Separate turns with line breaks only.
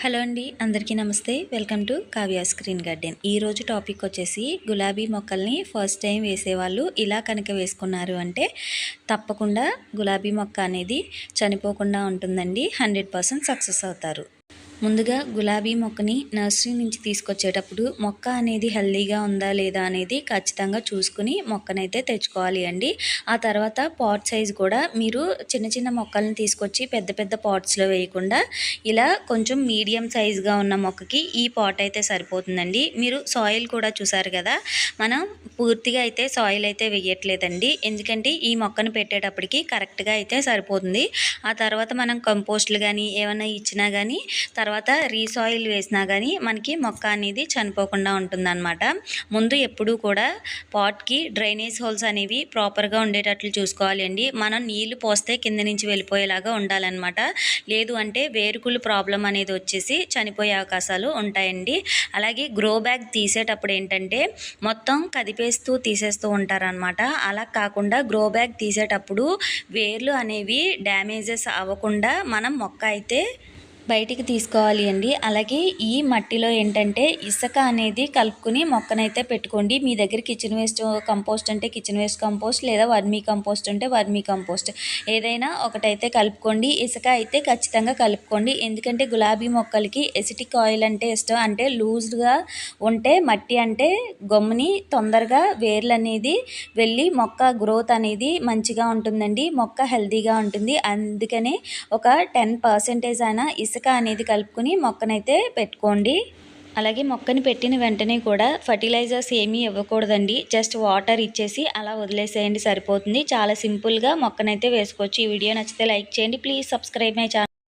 Hello అండి అందరికీ నమస్తే. Welcome to Kavya screen garden. ఈరోజు టాపిక్ వచ్చేసి గులాబీ మొక్కల్ని ఫస్ట్ టైం వేసేవాళ్ళు ఇలా కనుక వేసుకున్నారు అంటే తప్పకుండా గులాబీ మొక్క అనేది చనిపోకుండా ఉంటుందండి. హండ్రెడ్ పర్సెంట్ సక్సెస్ అవుతారు. ముందుగా గులాబీ మొక్కని నర్సరీ నుంచి తీసుకొచ్చేటప్పుడు మొక్క అనేది హెల్దీగా ఉందా లేదా అనేది ఖచ్చితంగా చూసుకుని మొక్కనైతే తెచ్చుకోవాలి అండి. ఆ తర్వాత పాట్ సైజ్ కూడా మీరు చిన్న చిన్న మొక్కల్ని తీసుకొచ్చి పెద్ద పెద్ద పాట్స్లో వేయకుండా ఇలా కొంచెం మీడియం సైజ్గా ఉన్న మొక్కకి ఈ పాట్ అయితే సరిపోతుందండి. మీరు సాయిల్ కూడా చూసారు కదా మనం పూర్తిగా అయితే సాయిల్ అయితే వేయట్లేదండి. ఎందుకంటే ఈ మొక్కను పెట్టేటప్పటికి కరెక్ట్గా అయితే సరిపోతుంది. ఆ తర్వాత మనం కంపోస్ట్లు కానీ ఏమైనా ఇచ్చినా కానీ తర్వాత రీసాయిల్ వేసినా కానీ మనకి మొక్క అనేది చనిపోకుండా ఉంటుందన్నమాట. ముందు ఎప్పుడూ కూడా పాట్కి డ్రైనేజ్ హోల్స్ అనేవి ప్రాపర్గా ఉండేటట్లు చూసుకోవాలి అండి. మనం నీళ్ళు పోస్తే కింద నుంచి వెళ్ళిపోయేలాగా ఉండాలన్నమాట. లేదు అంటే వేరుకులు ప్రాబ్లం అనేది వచ్చేసి చనిపోయే అవకాశాలు ఉంటాయండి. అలాగే గ్రో బ్యాగ్ తీసేటప్పుడు ఏంటంటే మొత్తం కదిపే కదిపేస్తూ తీసేస్తూ ఉంటారనమాట అలా కాకుండా గ్రో బ్యాగ్ తీసేటప్పుడు వేర్లు అనేవి డ్యామేజెస్ అవ్వకుండా మనం మొక్క అయితే బయటికి తీసుకోవాలి అండి. అలాగే ఈ మట్టిలో ఏంటంటే ఇసుక అనేది కలుపుకుని మొక్కనైతే పెట్టుకోండి. మీ దగ్గర కిచెన్ వేస్ట్ కంపోస్ట్ అంటే కిచెన్ వేస్ట్ కంపోస్ట్ లేదా వర్మీ కంపోస్ట్ అంటే వర్మీ కంపోస్ట్. ఏదైనా ఒకటైతే కలుపుకోండి. ఇసుక అయితే ఖచ్చితంగా కలుపుకోండి. ఎందుకంటే గులాబీ మొక్కలకి ఎసిటిక్ ఆయిల్ అంటే ఇష్టం. అంటే లూజ్గా ఉంటే మట్టి అంటే గమ్ముని తొందరగా వేర్లు అనేది వెళ్ళి మొక్క గ్రోత్ అనేది మంచిగా ఉంటుందండి. మొక్క హెల్తీగా ఉంటుంది. అందుకనే ఒక టెన్ పర్సెంటేజ్ అయినా ఇసుక అనేది కలుపుకొని మొక్కనైతే పెట్టుకోండి. అలాగే మొక్కని పెట్టిన వెంటనే కూడా ఫర్టిలైజర్స్ ఏమీ ఇవ్వకూడదండి. జస్ట్ వాటర్ ఇచ్చేసి అలా వదిలేసేయండి సరిపోతుంది. చాలా సింపుల్గా మొక్కనైతే వేసుకోవచ్చు. ఈ వీడియో నచ్చితే లైక్ చేయండి. Please subscribe my channel.